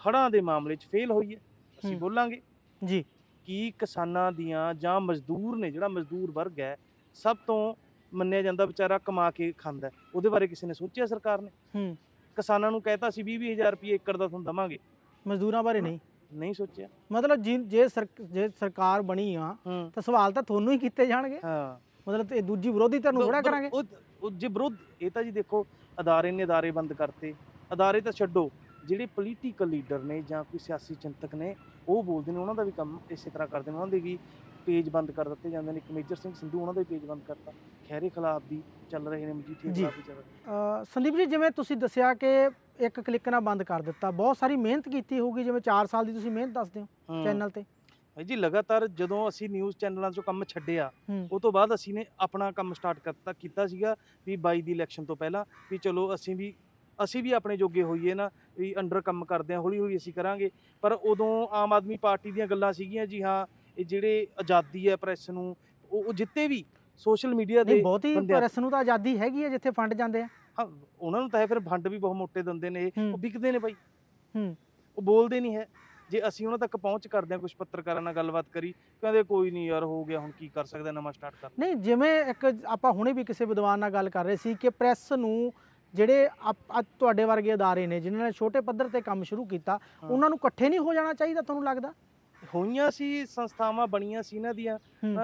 ਹੜ੍ਹਾਂ ਦੇ ਮਾਮਲੇ 'ਚ ਫੇਲ ਹੋਈ ਹੈ ਅਸੀਂ। ਬੋਲਾਂਗੇ। ਜੀ। ਕੀ ਕਿਸਾਨਾਂ ਦੀਆਂ ਜਾਂ ਮਜ਼ਦੂਰ ਨੇ ਜਿਹੜਾ ਮਜ਼ਦੂਰ ਵਰਗ ਹੈ ਸਭ ਤੋਂ ਮੰਨਿਆ ਜਾਂਦਾ ਵਿਚਾਰਾ ਕਮਾ ਕੇ ਖਾਂਦਾ। ਉਹਦੇ ਬਾਰੇ ਕਿਸੇ ਨੇ ਸੋਚਿਆ ਸਰਕਾਰ ਨੇ? ਹੂੰ। ਕਿਸਾਨਾਂ ਨੂੰ ਕਹਿਤਾ ਸੀ 20 ਹਜ਼ਾਰ ਰੁਪਏ ਏਕੜ ਦਾ ਤੁਹਾਨੂੰ ਦਵਾਂਗੇ। ਮਜ਼ਦੂਰਾਂ ਬਾਰੇ ਨਹੀਂ। ਨਹੀਂ ਸੋਚਿਆ। ਮਤਲਬ ਜੀ ਜੇ ਸਰ- ਜੇ ਸਰਕਾਰ ਬਣੀ ਆ ਹੂੰ। ਤਾਂ ਸਵਾਲ ਤਾਂ ਤੁਹਾਨੂੰ ਹੀ ਕੀਤੇ ਜਾਣਗੇ। ਹਾਂ। ਮਤਲਬ ਇਹ ਦੂਜੀ ਵਿਰੋਧੀ ਧਿਰ ਨੂੰ ਥੋੜਾ ਕਰਾਂਗੇ? ਉਹ ਉਹ ਜੇ ਵਿਰੋਧ ਇਹ ਤਾਂ ਜੀ ਦੇਖੋ ਅਦਾਰੇ ਨੇ ਅਦਾਰੇ ਬੰਦ ਕਰਤੇ। ਅਦਾਰੇ ਤਾਂ ਛੱਡੋ ਜਿਹੜੇ ਪੋਲੀਟੀਕਲ ਲੀਡਰ ਨੇ ਜਾਂ ਕੋਈ ਸਿਆਸੀ ਚਿੰਤਕ ਨੇ ਉਹ ਬੋਲਦੇ ਨੇ ਉਹਨਾਂ ਦਾ ਵੀ ਕੰਮ ਇਸੇ ਤਰ੍ਹਾਂ ਕਰਦੇ ਨੇ। ਉਹਨਾਂ ਦੇ ਵੀ ਪੇਜ ਬੰਦ ਕਰ ਦਿੱਤੇ ਜਾਂਦੇ ਨੇ। ਇੱਕ ਮੇਜਰ ਸਿੰਘ ਸੰਧੂ ਉਹਨਾਂ ਦਾ ਵੀ ਪੇਜ ਬੰਦ ਕਰਤਾ। ਖੈਰੇ ਖਿਲਾਫ ਵੀ ਚੱਲ ਰਹੇ ਨੇ ਮਜੀਠੀਆ। ਖਿਲਾਫ ਵੀ ਚੱਲ ਰਹੇ ਨੇ ਅ, ਸੰਦੀਪ ਜੀ ਜਿਵੇਂ ਤੁਸੀਂ ਦੱਸਿਆ ਕਿ ਇੱਕ ਕਲਿੱਕ ਨਾਲ ਬੰਦ ਕਰ ਦਿੱਤਾ ਬਹੁਤ ਸਾਰੀ ਮਿਹਨਤ ਕੀਤੀ ਹੋਊਗੀ ਜਿਵੇਂ 4 ਸਾਲ ਦੀ ਤੁਸੀਂ ਮਿਹਨਤ ਦੱਸਦੇ ਹੋ। ਚੈਨਲ ਤੇ ਭਾਈ ਜੀ ਲਗਾਤਾਰ ਜਦੋਂ ਅਸੀਂ ਨਿਊਜ਼ ਚੈਨਲਾਂ 'ਚੋਂ ਕੰਮ ਛੱਡਿਆ ਹੂੰ ਉਹ ਤੋਂ ਬਾਅਦ ਅਸੀਂ ਨੇ ਆਪਣਾ ਕੰਮ ਸਟਾਰਟ ਕਰਤਾ ਕੀਤਾ ਸੀਗਾ ਵੀ 22 ਦੀ ਇਲੈਕਸ਼ਨ ਤੋਂ ਪਹਿਲਾਂ ਵੀ ਚਲੋ ਅਸੀਂ ਵੀ ਅਸੀਂ ਵੀ ਆਪਣੇ ਜੋਗੇ ਹੋਈਏ ਨਾ ਵੀ ਅੰਡਰ ਕੰਮ ਕਰਦੇ ਹਾਂ ਹੌਲੀ ਹੌਲੀ ਅਸੀਂ ਕਰਾਂਗੇ ਪਰ ਉਦੋਂ ਆਮ ਆਦਮੀ ਪਾਰਟੀ ਦੀਆਂ ਗੱਲਾਂ ਸੀਗੀਆਂ ਜੀ ਹਾਂ ਇਹ ਜਿਹੜੇ ਆਜ਼ਾਦੀ ਹੈ ਪ੍ਰੈਸ ਨੂੰ ਉਹ ਉਹ ਜਿੱਤੇ ਵੀ ਸੋਸ਼ਲ ਮੀਡੀਆ ਨਹੀਂ ਦੇ ਬਹੁਤੀ ਬੰਦਿਆਂ- ਪ੍ਰੈਸ ਨੂੰ ਤਾਂ ਆਜ਼ਾਦੀ ਹੈਗੀ ਹੈ ਜਿੱਥੇ ਫੰਡ ਜਾਂਦੇ ਆ ਹਾਂ, ਉਹਨਾਂ ਨੂੰ ਤਾਂ ਹੈ ਫਿਰ ਫੰਡ ਵੀ ਬਹੁਤ ਮੋਟੇ ਦਿੰਦੇ ਨੇ ਇਹ। ਹੂੰ। ਉਹ ਵਿਕਦੇ ਨੇ ਬਾਈ ਹੂੰ ਉਹ ਬੋਲਦੇ ਨਹੀਂ ਹੈ ਜੇ ਅਸੀਂ ਉਹਨਾਂ ਤੱਕ ਪਹੁੰਚ ਕਰਦੇ ਹਾਂ ਕੁਝ ਪੱਤਰਕਾਰਾਂ ਨਾਲ ਗੱਲਬਾਤ ਕਰੀ ਕਹਿੰਦੇ ਕੋਈ ਨਹੀਂ ਯਾਰ ਹੋ ਗਿਆ ਹੁਣ ਕੀ ਕਰ ਸਕਦਾ ਨਵਾਂ ਸਟਾਰਟ ਕਰ ਨਹੀਂ ਜਿਵੇਂ ਇੱਕ ਆਪਾਂ ਹੁਣੇ ਵੀ ਕਿਸੇ ਵਿਦਵਾਨ ਨਾਲ ਗੱਲ ਕਰ ਰਹੇ ਸੀ ਕਿ ਪ੍ਰੈਸ ਨੂੰ ਜਿਹੜੇ ਆਪ- ਅੱਜ ਤੁਹਾਡੇ ਵਰਗੇ ਅਦਾਰੇ ਨੇ ਜਿਨ੍ਹਾਂ ਨੇ ਛੋਟੇ ਪੱਧਰ ਤੇ ਕੰਮ ਸ਼ੁਰੂ ਕੀਤਾ ਹਾਂ। ਉਹਨਾਂ ਨੂੰ ਇਕੱਠੇ ਨਹੀਂ ਹੋ ਜਾਣਾ ਚਾਹੀਦਾ ਤੁਹਾਨੂੰ ਲੱਗਦਾ ਹੋਈਆਂ ਸੀ ਸੰਸਥਾਵਾਂ ਬਣੀਆਂ ਸੀ ਇਹਨਾਂ ਦੀਆਂ ਹੂੰ।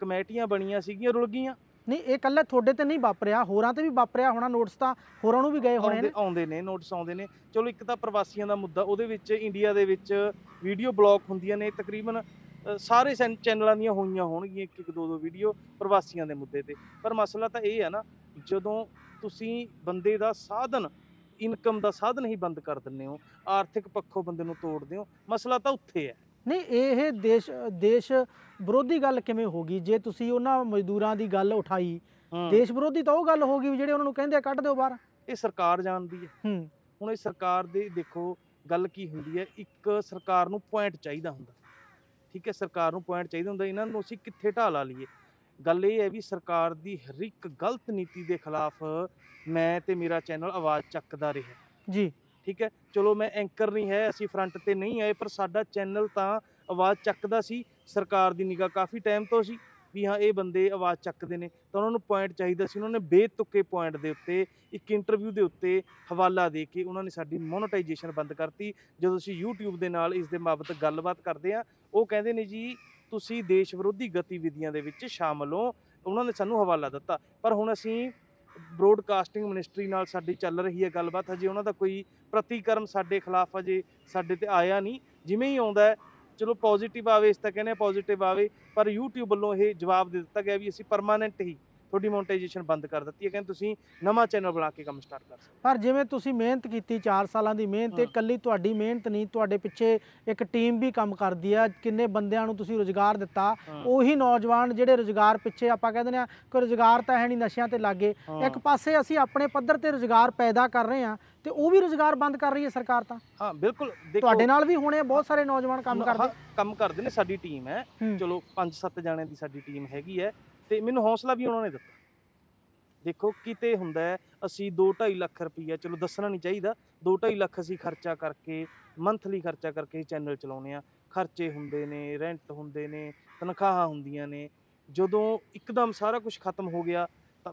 ਕਮੇਟੀਆਂ ਬਣੀਆਂ ਸੀਗੀਆਂ ਰੁਲ ਗਈਆਂ। ਨਹੀਂ ਇਹ ਇਕੱਲੇ ਤੁਹਾਡੇ ਤੇ ਨਹੀਂ ਵਾਪਰਿਆ ਹੋਰਾਂ ਤੇ ਵੀ ਵਾਪਰਿਆ ਹੋਣਾ ਨੋਟਿਸ ਤਾਂ ਹੋਰਾਂ ਨੂੰ ਵੀ ਗਏ ਹੋਣੇ ਆਉਂਦੇ ਨੇ। ਆਉਂਦੇ ਨੇ ਨੋਟਿਸ ਆਉਂਦੇ ਨੇ। ਚਲੋ ਇੱਕ ਤਾਂ ਪ੍ਰਵਾਸੀਆਂ ਦਾ ਮੁੱਦਾ ਉਹਦੇ ਵਿੱਚ ਇੰਡੀਆ ਦੇ ਵਿੱਚ ਵੀਡੀਓ ਬਲੌਕ ਹੁੰਦੀਆਂ ਨੇ ਤਕਰੀਬਨ ਸਾਰੇ ਚੈਨਲਾਂ ਦੀਆਂ ਹੋਈਆਂ ਹੋਣਗੀਆਂ ਇੱਕ ਇੱਕ ਦੋ ਦੋ ਵੀਡੀਓ ਪ੍ਰਵਾਸੀਆਂ ਦੇ ਮੁੱਦੇ ਤੇ। ਪਰ ਮਸਲਾ ਤਾਂ ਇਹ ਹੈ ਨਾ ਜਦੋਂ ਤੁਸੀਂ ਬੰਦੇ ਦਾ ਸਾਧਨ ਇਨਕਮ ਦਾ ਸਾਧਨ ਹੀ ਬੰਦ ਕਰ ਦਿੰਦੇ ਹੋ ਆਰਥਿਕ ਪੱਖੋਂ ਬੰਦੇ ਨੂੰ ਤੋੜਦੇ ਹੋ ਮਸਲਾ ਤਾਂ ਉੱਥੇ ਹੈ। ਨਹੀਂ ਇਹ ਦੇਸ਼ ਦੇਸ਼ ਵਿਰੋਧੀ ਗੱਲ ਕਿਵੇਂ ਹੋਗੀ ਜੇ ਤੁਸੀਂ ਉਹਨਾਂ ਮਜ਼ਦੂਰਾਂ ਦੀ ਗੱਲ ਉਠਾਈ ਦੇਸ਼ ਵਿਰੋਧੀ ਤਾਂ ਉਹ ਗੱਲ ਹੋਗੀ ਵੀ ਜਿਹੜੇ ਉਹਨਾਂ ਨੂੰ ਕਹਿੰਦੇ ਆ ਕੱਢ ਦਿਓ ਬਾਹਰ। ਇਹ ਸਰਕਾਰ ਜਾਣਦੀ ਹੈ। ਹੂੰ। ਹੁਣ ਇਹ ਸਰਕਾਰ ਦੇ ਦੇਖੋ ਗੱਲ ਕੀ ਹੁੰਦੀ ਹੈ ਇੱਕ ਸਰਕਾਰ ਨੂੰ ਪੁਆਇੰਟ ਚਾਹੀਦਾ ਹੁੰਦਾ। ਠੀਕ ਹੈ ਸਰਕਾਰ ਨੂੰ ਪੁਆਇੰਟ ਚਾਹੀਦਾ ਹੁੰਦਾ ਇਹਨਾਂ ਨੂੰ ਅਸੀਂ ਕਿੱਥੇ ਢਾਹ ਲਾ ਲਈਏ? ਗੱਲ ਇਹ ਹੈ ਵੀ ਸਰਕਾਰ ਦੀ ਹਰ ਇੱਕ ਗਲਤ ਨੀਤੀ ਦੇ ਖਿਲਾਫ ਮੈਂ ਤੇ ਮੇਰਾ ਚੈਨਲ ਆਵਾਜ਼ ਚੱਕਦਾ ਰਿਹਾ। ਜੀ। ਠੀਕ ਹੈ? ਚਲੋ ਮੈਂ ਐਂਕਰ ਨਹੀਂ ਹੈ, ਅਸੀਂ ਫਰੰਟ ਤੇ ਨਹੀਂ ਆਏ, ਪਰ ਸਾਡਾ ਚੈਨਲ ਤਾਂ ਆਵਾਜ਼ ਚੱਕਦਾ ਸੀ। ਸਰਕਾਰ ਦੀ ਨਿਗਾਹ ਕਾਫੀ ਟਾਈਮ ਤੋਂ ਸੀ ਵੀ ਹਾਂ, ਇਹ ਬੰਦੇ ਆਵਾਜ਼ ਚੱਕਦੇ ਨੇ। ਤਾਂ ਉਹਨਾਂ ਨੂੰ ਪੁਆਇੰਟ ਚਾਹੀਦਾ ਸੀ। ਉਹਨਾਂ ਨੇ ਬੇਤੁਕੇ ਪੁਆਇੰਟ ਦੇ ਉੱਤੇ, ਇੱਕ ਇੰਟਰਵਿਊ ਦੇ ਉੱਤੇ ਹਵਾਲਾ ਦੇ ਕੇ ਉਹਨਾਂ ਨੇ ਸਾਡੀ ਮੋਨੇਟਾਈਜੇਸ਼ਨ ਬੰਦ ਕਰਤੀ। ਜਦੋਂ ਅਸੀਂ YouTube ਦੇ ਨਾਲ ਇਸ ਦੇ ਬਾਬਤ ਗੱਲਬਾਤ ਕਰਦੇ ਆ ਉਹ ਕਹਿੰਦੇ ਨੇ ਜੀ, ਤੁਸੀਂ ਦੇਸ਼ ਵਿਰੋਧੀ ਗਤੀਵਿਧੀਆਂ ਦੇ ਵਿੱਚ ਸ਼ਾਮਲ ਹੋ। ਉਹਨਾਂ ਨੇ ਸਾਨੂੰ ਹਵਾਲਾ ਦਿੱਤਾ। ਪਰ ਹੁਣ ਅਸੀਂ ਬ੍ਰੋਡਕਾਸਟਿੰਗ ਮਿਨਿਸਟਰੀ ਨਾਲ ਸਾਡੀ ਚੱਲ ਰਹੀ ਹੈ ਗੱਲਬਾਤ, ਹਜੇ ਉਹਨਾਂ ਦਾ ਕੋਈ ਪ੍ਰਤੀਕਰਮ ਸਾਡੇ ਖਿਲਾਫ ਹਜੇ ਸਾਡੇ ਤੇ ਆਇਆ ਨਹੀਂ। ਜਿਵੇਂ ਹੀ ਆਉਂਦਾ ਚਲੋ ਪੋਜ਼ਿਟਿਵ ਆਵੇ, ਇਸ ਤਾਂ ਕਹਿੰਦੇ ਪੋਜ਼ਿਟਿਵ ਆਵੇ, ਪਰ YouTube ਵੱਲੋਂ ਇਹ ਜਵਾਬ ਦੇ ਦਿੱਤਾ ਗਿਆ ਵੀ ਅਸੀਂ ਪਰਮਾਨੈਂਟ ਹੀ ਤੁਹਾਡੀ ਮੋਨਟਾਈਜੇਸ਼ਨ ਬੰਦ ਕਰ ਦਿੱਤੀ ਹੈ ਕਹਿੰਦੇ ਤੁਸੀਂ ਨਵਾਂ ਚੈਨਲ ਬਣਾ ਕੇ ਕੰਮ ਸਟਾਰਟ ਕਰ ਸਕਦੇ ਪਰ ਜਿਵੇਂ ਤੁਸੀਂ ਮਿਹਨਤ ਕੀਤੀ 4 ਸਾਲਾਂ ਦੀ ਮਿਹਨਤ ਤੇ ਹਾਂ। ਇਕੱਲੀ ਤੁਹਾਡੀ ਮਿਹਨਤ ਨਹੀਂ ਤੁਹਾਡੇ ਪਿੱਛੇ ਇੱਕ ਟੀਮ ਵੀ ਕੰਮ ਕਰਦੀ ਆ ਕਿੰਨੇ ਬੰਦਿਆਂ ਨੂੰ ਤੁਸੀਂ ਰੋਜ਼ਗਾਰ ਦਿੱਤਾ। ਉਹੀ ਨੌਜਵਾਨ ਜਿਹੜੇ ਰੋਜ਼ਗਾਰ ਪਿੱਛੇ ਆਪਾਂ ਕਹਿੰਦੇ ਨੇ ਕਿ ਰੋਜ਼ਗਾਰ ਤਾਂ ਹੈ ਨਹੀਂ ਨਸ਼ਿਆਂ ਤੇ ਲੱਗੇ। ਇੱਕ ਪਾਸੇ ਅਸੀਂ ਆਪਣੇ ਪੱਧਰ ਤੇ ਰੋਜ਼ਗਾਰ ਪੈਦਾ ਕਰ ਰਹੇ ਹਾਂ ਤੇ ਉਹ ਵੀ ਰੋਜ਼ਗਾਰ ਬੰਦ ਕਰ ਰਹੀ ਹੈ ਸਰਕਾਰ ਤਾਂ। ਹਾਂ ਬਿਲਕੁਲ ਦੇਖੋ ਤੁਹਾਡੇ ਨਾਲ ਵੀ ਹੋਣੇ ਆ ਬਹੁਤ ਸਾਰੇ ਨੌਜਵਾਨ ਕੰਮ ਕਰਦੇ। ਕੰਮ ਕਰਦੇ ਨੇ ਸਾਡੀ ਟੀਮ ਹੂੰ। ਚਲੋ 5-7 ਜਾਣਿਆਂ ਦੀ ਸਾਡੀ ਟੀਮ ਹੈਗੀ ਹੈ। ਤੇ ਮੈਨੂੰ ਹੌਸਲਾ ਵੀ ਉਹਨਾਂ ਨੇ ਦਿੱਤਾ। ਦੇਖੋ ਕਿਤੇ ਹੁੰਦਾ ਹੈ, ਅਸੀਂ 2.5 ਲੱਖ ਰੁਪਈਆ, ਚਲੋ ਦੱਸਣਾ ਨਹੀਂ ਚਾਹੀਦਾ 2.5 ਲੱਖ ਅਸੀਂ ਖਰਚਾ ਕਰਕੇ ਮੰਥਲੀ ਖਰਚਾ ਕਰਕੇ ਚੈਨਲ ਚਲਾਉਨੇ ਆ ਖਰਚੇ ਹੁੰਦੇ ਨੇ ਰੈਂਟ ਹੁੰਦੇ ਨੇ, ਤਨਖਾਹਾਂ ਹੁੰਦੀਆਂ ਨੇ। ਜਦੋਂ ਇੱਕਦਮ ਸਾਰਾ ਕੁਝ ਖਤਮ ਹੋ ਗਿਆ, ਤਾਂ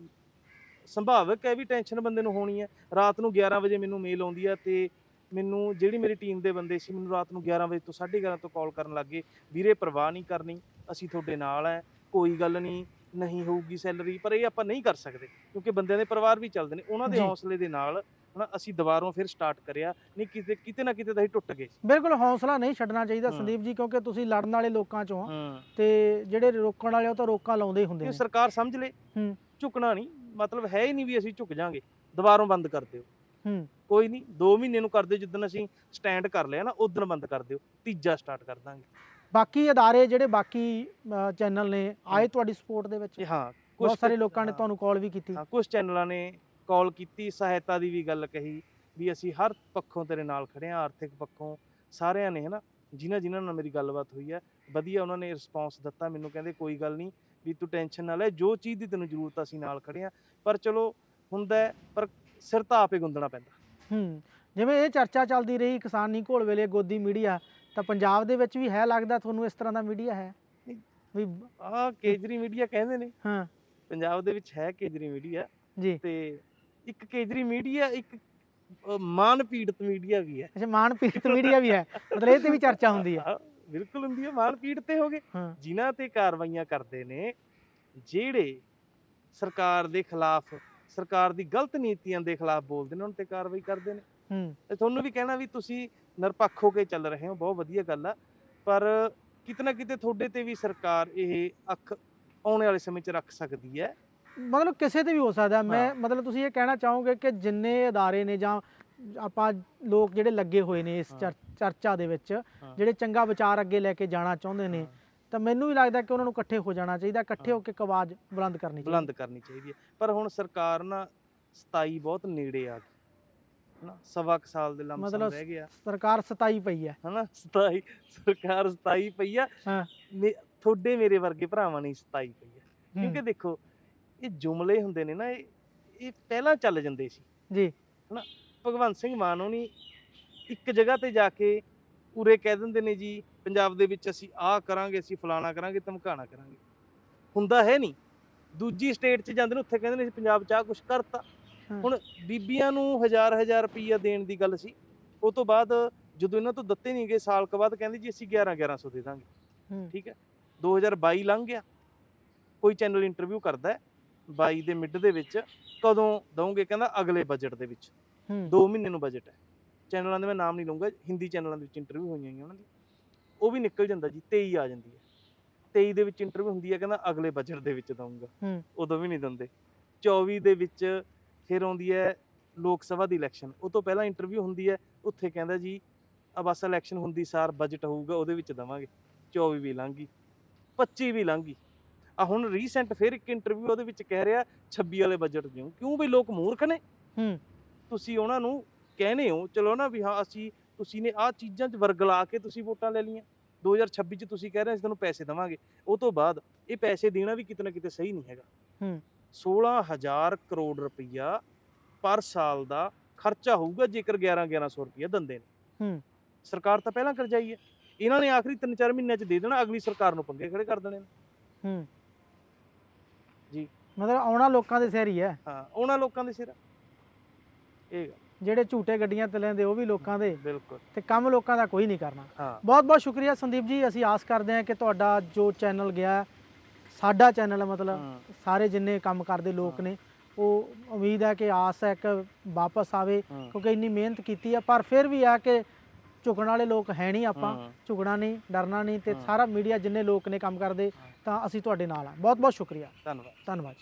ਸੰਭਾਵਕ ਹੈ ਵੀ ਟੈਨਸ਼ਨ ਬੰਦੇ ਨੂੰ ਹੋਣੀ ਹੈ। ਰਾਤ ਨੂੰ 11 ਵਜੇ ਮੈਨੂੰ ਮੇਲ ਆਉਂਦੀ ਹੈ ਤੇ ਮੈਨੂੰ ਜਿਹੜੀ ਮੇਰੀ ਟੀਮ ਦੇ ਬੰਦੇ ਸੀ, ਮੈਨੂੰ ਰਾਤ ਨੂੰ 11 ਵਜੇ ਤੋਂ 11:30 ਤੋਂ ਕਾਲ ਕਰਨ ਲੱਗੇ ਵੀਰੇ, ਪਰਵਾਹ ਨਹੀਂ ਕਰਨੀ, ਅਸੀਂ ਤੁਹਾਡੇ ਨਾਲ ਹੈ, ਕੋਈ ਗੱਲ ਨਹੀਂ ਨਹੀਂ ਹੋਊਗੀ ਸੈਲਰੀ ਪਰ ਇਹ ਆਪਾਂ ਨਹੀਂ ਕਰ ਸਕਦੇ ਕਿਉਂਕਿ ਬੰਦਿਆਂ ਦੇ ਪਰਿਵਾਰ ਵੀ ਚੱਲਦੇ ਨੇ ਉਹਨਾਂ ਦੇ ਜੀ। ਹੌਸਲੇ ਦੇ ਨਾਲ ਹਨਾ ਅਸੀਂ ਦੁਬਾਰੋਂ ਫਿਰ ਸਟਾਰਟ ਕਰਿਆ ਨਹੀਂ ਕਿਤੇ ਕਿਤੇ ਨਾ ਕਿਤੇ ਤਾਂ ਅਸੀਂ ਟੁੱਟ ਗਏ ਬਿਲਕੁਲ ਹੌਸਲਾ ਨਹੀਂ ਛੱਡਣਾ ਚਾਹੀਦਾ ਹਾਂ। ਸੰਦੀਪ ਜੀ ਕਿਉਂਕਿ ਤੁਸੀਂ ਲੜਨ ਵਾਲੇ ਲੋਕਾਂ ਚੋਂ ਆ ਹਾਂ ਤੇ ਜਿਹੜੇ ਰੋਕਣ ਵਾਲੇ ਉਹ ਤਾਂ ਰੋਕਾਂ ਲਾਉਂਦੇ ਹੀ ਹੁੰਦੇ ਨੇ ਸਰਕਾਰ ਸਮਝ ਲੇ ਹੂੰ। ਝੁਕਣਾ ਨਹੀਂ ਮਤਲਬ ਹੈ ਹੀ ਨਹੀਂ ਵੀ ਅਸੀਂ ਝੁਕ ਜਾਾਂਗੇ ਦੁਬਾਰੋਂ ਬੰਦ ਕਰ ਦਿਓ ਹੂੰ ਕੋਈ ਨਹੀਂ 2 ਮਹੀਨੇ ਨੂੰ ਕਰਦੇ ਜਿੱਦਣ ਅਸੀਂ ਸਟੈਂਡ ਕਰ ਲਿਆ ਨਾ ਉਦੋਂ ਬੰਦ ਕਰ ਦਿਓ ਤੀਜਾ ਸਟਾਰਟ ਕਰ ਦਾਂਗੇ ਬਾਕੀ ਅਦਾਰੇ ਜਿਹੜੇ ਬਾਕੀ ਚੈਨਲ ਨੇ ਆਏ ਤੁਹਾਡੀ ਸਪੋਰਟ ਦੇ ਵਿੱਚ? ਹਾਂ ਬਹੁਤ ਸਾਰੇ ਲੋਕਾਂ ਨੇ। ਤੁਹਾਨੂੰ ਕਾਲ ਵੀ ਕੀਤੀ। ਹਾਂ ਕੁਝ ਚੈਨਲਾਂ ਨੇ ਕਾਲ ਕੀਤੀ ਸਹਾਇਤਾ ਦੀ ਵੀ ਗੱਲ ਕਹੀ ਵੀ ਅਸੀਂ ਹਰ ਪੱਖੋਂ ਤੇਰੇ ਨਾਲ ਖੜੇ ਹਾਂ ਆਰਥਿਕ ਪੱਖੋਂ ਸਾਰਿਆਂ ਨੇ ਹਨਾ? ਜਿਨ੍ਹਾਂ ਜਿਨ੍ਹਾਂ ਨਾਲ ਮੇਰੀ ਗੱਲਬਾਤ ਹੋਈ ਹੈ ਵਧੀਆ ਉਹਨਾਂ ਨੇ ਰਿਸਪੌਂਸ ਦਿੱਤਾ ਮੈਨੂੰ ਕਹਿੰਦੇ ਕੋਈ ਗੱਲ ਨਹੀਂ ਵੀ ਤੂੰ ਟੈਨਸ਼ਨ ਨਾ ਲੈ ਜੋ ਚੀਜ਼ ਦੀ ਤੈਨੂੰ ਜ਼ਰੂਰਤ ਆ, ਅਸੀਂ ਨਾਲ ਖੜੇ ਹਾਂ। ਪਰ ਚਲੋ ਹੁੰਦਾ ਪਰ ਸਿਰ ਤਾਂ ਆਪੇ ਗੁੰਦਣਾ ਪੈਂਦਾ। ਹੂੰ ਜਿਵੇਂ ਇਹ ਚਰਚਾ ਚੱਲਦੀ ਰਹੀ ਕਿਸਾਨੀ ਘੋਲ ਵੇਲੇ ਗੋਦੀ ਮੀਡੀਆ ਤਾਂ ਪੰਜਾਬ ਦੇ ਵਿੱਚ ਵੀ ਹੈ ਲੱਗਦਾ ਤੁਹਾਨੂੰ ਇਸ ਤਰ੍ਹਾਂ ਦਾ ਮੀਡੀਆ ਹੈ। ਵੀ ਆਹ ਕੇਜਰੀ ਮੀਡੀਆ ਕਹਿੰਦੇ ਨੇ। ਹਾਂ। ਪੰਜਾਬ ਦੇ ਵਿੱਚ ਹੈ ਕੇਜਰੀ ਮੀਡੀਆ। ਜੀ। ਤੇ ਇੱਕ ਕੇਜਰੀ ਮੀਡੀਆ ਇੱਕ ਮਾਨ ਪੀੜਤ ਮੀਡੀਆ ਵੀ ਹੈ। ਅੱਛਾ ਮਾਨ ਪੀੜਤ ਮੀਡੀਆ ਵੀ ਹੈ। ਮਤਲਬ ਇਹ ਤੇ ਵੀ ਚਰਚਾ ਹੁੰਦੀ ਹੈ ਬਿਲਕੁਲ ਹੁੰਦੀ ਹੈ ਮਾਨ ਪੀੜਤ ਤੇ ਹੋ ਗਏ। ਹਾਂ। ਜਿਨ੍ਹਾਂ ਤੇ ਕਾਰਵਾਈਆਂ ਕਰਦੇ ਨੇ ਜਿਹੜੇ ਸਰਕਾਰ ਦੇ ਖਿਲਾਫ ਸਰਕਾਰ ਦੀ ਗਲਤ ਨੀਤੀਆਂ ਦੇ ਖਿਲਾਫ ਬੋਲਦੇ ਨੇ ਉਹਨਾਂ ਤੇ ਕਾਰਵਾਈ ਕਰਦੇ ਨੇ। ਤੇ ਤੁਹਾਨੂੰ ਵੀ ਕਹਿਣਾ ਵੀ ਤੁਸੀਂ ਨਿਰਪੱਖ ਹੋ ਕੇ ਚੱਲ ਰਹੇ ਹੋ ਬਹੁਤ ਵਧੀਆ ਗੱਲ ਆ। ਪਰ ਕਿਤੇ ਨਾ ਕਿਤੇ ਤੁਹਾਡੇ ਤੇ ਵੀ ਸਰਕਾਰ ਇਹ ਅੱਖ ਆਉਣ ਵਾਲੇ ਸਮੇਂ 'ਚ ਰੱਖ ਸਕਦੀ ਹੈ। ਮਤਲਬ ਕਿਸੇ ਤੇ ਵੀ ਹੋ ਸਕਦਾ। ਮੈਂ। ਮਤਲਬ ਤੁਸੀਂ ਇਹ ਕਹਿਣਾ ਚਾਹੋਗੇ ਕਿ ਜਿੰਨੇ ਅਦਾਰੇ ਨੇ ਜਾਂ ਆਪਾਂ ਲੋਕ ਜਿਹੜੇ ਲੱਗੇ ਹੋਏ ਨੇ ਇਸ ਚਰਚਾ ਦੇ ਵਿੱਚ। ਜਿਹੜੇ ਚੰਗਾ ਵਿਚਾਰ ਅੱਗੇ ਲੈ ਕੇ ਜਾਣਾ ਚਾਹੁੰਦੇ ਨੇ ਤਾਂ ਮੈਨੂੰ ਵੀ ਲੱਗਦਾ ਕਿ ਉਹਨਾਂ ਨੂੰ ਇਕੱਠੇ ਹੋ ਜਾਣਾ ਚਾਹੀਦਾ ਇਕੱਠੇ ਹੋ। ਕੇ ਇੱਕ ਆਵਾਜ਼ ਬੁਲੰਦ ਕਰਨੀ ਚਾਹੀਦੀ। ਬੁਲੰਦ ਕਰਨੀ ਚਾਹੀਦੀ ਹੈ। ਪਰ ਹੁਣ ਸਰਕਾਰ ਨਾ 27 ਬਹੁਤ ਨੇੜੇ ਆ ਗਈ। ਹਨਾ ਸਵਾ ਕੁ ਸਾਲ ਦੇ ਲੰਮਸਮ ਮਤਲਬ ਰਹਿ ਗਿਆ। ਸਰਕਾਰ ਸਤਾਈ ਪਈ ਹੈ। ਹਨਾ 27 ਸਰਕਾਰ 27 ਪਈ ਆ। ਹਾਂ। ਮੇ- ਤੁਹਾਡੇ ਮੇਰੇ ਵਰਗੇ ਭਰਾਵਾਂ ਨੇ 27 ਪਈ ਆ। ਹੂੰ, ਕਿਉਂਕਿ ਦੇਖੋ ਇਹ ਜੁਮਲੇ ਹੁੰਦੇ ਨੇ ਨਾ ਇਹ ਇਹ ਪਹਿਲਾਂ ਚੱਲ ਜਾਂਦੇ ਸੀ। ਜੀ। ਭਗਵੰਤ ਸਿੰਘ ਮਾਨ ਹੋਣੀ ਇੱਕ ਜਗ੍ਹਾ ਤੇ ਜਾ ਕੇ ਉਰੇ ਕਹਿ ਦਿੰਦੇ ਨੇ ਜੀ ਪੰਜਾਬ ਦੇ ਵਿੱਚ ਅਸੀਂ ਆਹ ਕਰਾਂਗੇ ਅਸੀਂ ਫਲਾਣਾ ਕਰਾਂਗੇ ਧਮਕਾਣਾ ਕਰਾਂਗੇ। ਹੁੰਦਾ ਹੈ ਨਹੀਂ। ਦੂਜੀ ਸਟੇਟ 'ਚ ਜਾਂਦੇ ਨੇ ਉੱਥੇ ਕਹਿੰਦੇ ਨੇ ਅਸੀਂ ਪੰਜਾਬ 'ਚ ਆਹ ਕੁਝ ਕਰਤਾ। ਹੁਣ ਬੀਬੀਆਂ ਨੂੰ ਹਜ਼ਾਰ ਹਜ਼ਾਰ ਰੁਪਈਆ ਦੇਣ ਦੀ ਗੱਲ ਸੀ ਉਹ ਤੋਂ ਬਾਅਦ ਜਦੋਂ ਇਹਨਾਂ ਤੋਂ ਦਿੱਤੇ ਨਹੀਂ ਗਏ ਸਾਲ ਕੁ ਬਾਅਦ ਕਹਿੰਦੇ ਜੀ ਅਸੀਂ 11 1100 ਦੇ ਦਾਂਗੇ। ਠੀਕ ਹੈ? 2022 ਲੰਘ ਗਿਆ। ਕੋਈ ਚੈਨਲ ਇੰਟਰਵਿਊ ਕਰਦਾ ਹੈ 22 ਦੇ ਮਿਡ ਦੇ ਵਿੱਚ ਕਦੋਂ ਦਵਾਂਗੇ ਕਹਿੰਦਾ ਅਗਲੇ ਬਜਟ ਦੇ ਵਿੱਚ। ਹੂੰ। 2 ਮਹੀਨੇ ਨੂੰ ਬਜਟ ਹੈ। ਚੈਨਲਾਂ ਦੇ ਮੈਂ ਨਾਮ ਨਹੀਂ ਲਵਾਂਗਾ ਹਿੰਦੀ ਚੈਨਲਾਂ ਦੇ ਵਿੱਚ ਇੰਟਰਵਿਊ ਹੋਈਆਂ ਹੋਈਆਂ ਉਹਨਾਂ ਦੀ। ਉਹ ਵੀ ਨਿਕਲ ਜਾਂਦਾ ਜੀ 23 ਆ ਜਾਂਦੀ ਹੈ। 23 ਦੇ ਵਿੱਚ ਇੰਟਰਵਿਊ ਹੁੰਦੀ ਹੈ ਕਹਿੰਦਾ ਅਗਲੇ ਬਜਟ ਦੇ ਵਿੱਚ ਦਊਂਗਾ। ਹੂੰ। ਉਦੋਂ ਵੀ ਨਹੀਂ ਦਿੰਦੇ। 24 ਦੇ ਵਿੱਚ ਫਿਰ ਆਉਂਦੀ ਹੈ ਲੋਕ ਸਭਾ ਦੀ ਇਲੈਕਸ਼ਨ ਉਹ ਤੋਂ ਪਹਿਲਾਂ ਇੰਟਰਵਿਊ ਹੁੰਦੀ ਹੈ ਉੱਥੇ ਕਹਿੰਦਾ ਜੀ ਆ ਬਸ ਇਲੈਕਸ਼ਨ ਹੁੰਦੀ ਸਾਰ ਬਜਟ ਹੋਊਗਾ ਉਹਦੇ ਵਿੱਚ ਦਵਾਂਗੇ 24 ਵੀ ਲੰਘੀ 25 ਵੀ ਲੰਘੀ। ਆ ਹੁਣ ਰੀਸੈਂਟ ਫਿਰ ਇੱਕ ਇੰਟਰਵਿਊ ਉਹਦੇ ਵਿੱਚ ਕਹਿ ਰਿਹਾ 26 ਵਾਲੇ ਬਜਟ ਦਿਓ। ਕਿਉਂ ਵੀ ਲੋਕ ਮੂਰਖ ਨੇ? ਹੂੰ। ਤੁਸੀਂ ਉਹਨਾਂ ਨੂੰ ਕਹਿੰਦੇ ਹੋ ਚਲੋ ਨਾ ਵੀ ਹਾਂ ਅਸੀਂ ਤੁਸੀਂ ਨੇ ਆਹ ਚੀਜ਼ਾਂ 'ਚ ਵਰਗਲਾ ਕੇ ਤੁਸੀਂ ਵੋਟਾਂ ਲੈ ਲਈਆਂ। 2026 'ਚ ਤੁਸੀਂ ਕਹਿ ਰਹੇ ਅਸੀਂ ਤੁਹਾਨੂੰ ਪੈਸੇ ਦੇਵਾਂਗੇ। ਉਹ ਤੋਂ ਬਾਅਦ ਇਹ ਪੈਸੇ ਦੇਣਾ ਵੀ ਕਿਤੇ ਨਾ ਕਿਤੇ ਸਹੀ ਨਹੀਂ ਹੈਗਾ। ਹੂੰ। 16000 ਕਰੋੜ ਰੁਪਈਆ ਪਰ ਸਾਲ ਦਾ ਖਰਚਾ ਹੋਊਗਾ ਜੇਕਰ 11 1100 ਰੁਪਈਆ ਦਿੰਦੇ ਨੇ। ਹੂੰ। ਸਰਕਾਰ ਤਾਂ ਪਹਿਲਾਂ ਕਰਜਾਈ ਹੈ। ਇਹਨਾਂ ਨੇ ਆਖਰੀ 3-4 ਮਹੀਨਿਆਂ 'ਚ ਦੇ ਦੇਣਾ ਅਗਲੀ ਸਰਕਾਰ ਨੂੰ ਪੰਗੇ ਖੜੇ ਕਰ ਦੇਣੇ ਨੇ। ਹੂੰ। ਜੀ। ਮਤਲਬ ਆਉਣਾ ਲੋਕਾਂ ਦੇ ਸਿਰ ਹੀ ਹੈ। ਹਾਂ ਉਹਨਾਂ ਲੋਕਾਂ ਦੇ ਸਿਰ। ਇਹ ਗੱਲ। ਜਿਹੜੇ ਝੂਟੇ ਗੱਡੀਆਂ ਤੇ ਲੈਂਦੇ ਉਹ ਵੀ ਲੋਕਾਂ ਦੇ। ਬਿਲਕੁਲ। ਤੇ ਕੰਮ ਲੋਕਾਂ ਦਾ ਕੋਈ ਨਹੀਂ ਕਰਨਾ। ਹਾਂ। ਬਹੁਤ ਬਹੁਤ ਸ਼ੁਕਰੀਆ ਸੰਦੀਪ ਜੀ ਅਸੀਂ ਆਸ ਕਰਦੇ ਹਾਂ ਕਿ ਤੁਹਾਡਾ ਜੋ ਚੈਨਲ ਗਿਆ ਸਾਡਾ ਚੈਨਲ ਮਤਲਬ। ਸਾਰੇ ਜਿੰਨੇ ਕੰਮ ਕਰਦੇ ਲੋਕ ਨੇ ਉਹ ਉਮੀਦ ਹੈ ਕਿ ਆਸ ਹੈ ਕਿ ਵਾਪਸ ਆਵੇ। ਕਿਉਂਕਿ ਇੰਨੀ ਮਿਹਨਤ ਕੀਤੀ ਹੈ ਪਰ ਫਿਰ ਵੀ ਆ ਕਿ ਝੁਕਣ ਵਾਲੇ ਲੋਕ ਹੈ ਨਹੀਂ ਆਪਾਂ। ਝੁਕਣਾ ਨਹੀਂ ਡਰਨਾ ਨਹੀਂ ਤੇ। ਸਾਰਾ ਮੀਡੀਆ ਜਿੰਨੇ ਲੋਕ ਨੇ ਕੰਮ ਕਰਦੇ ਤਾਂ ਅਸੀਂ ਤੁਹਾਡੇ ਨਾਲ ਆ ਬਹੁਤ ਬਹੁਤ ਸ਼ੁਕਰੀਆ ਧੰਨਵਾਦ ਧੰਨਵਾਦ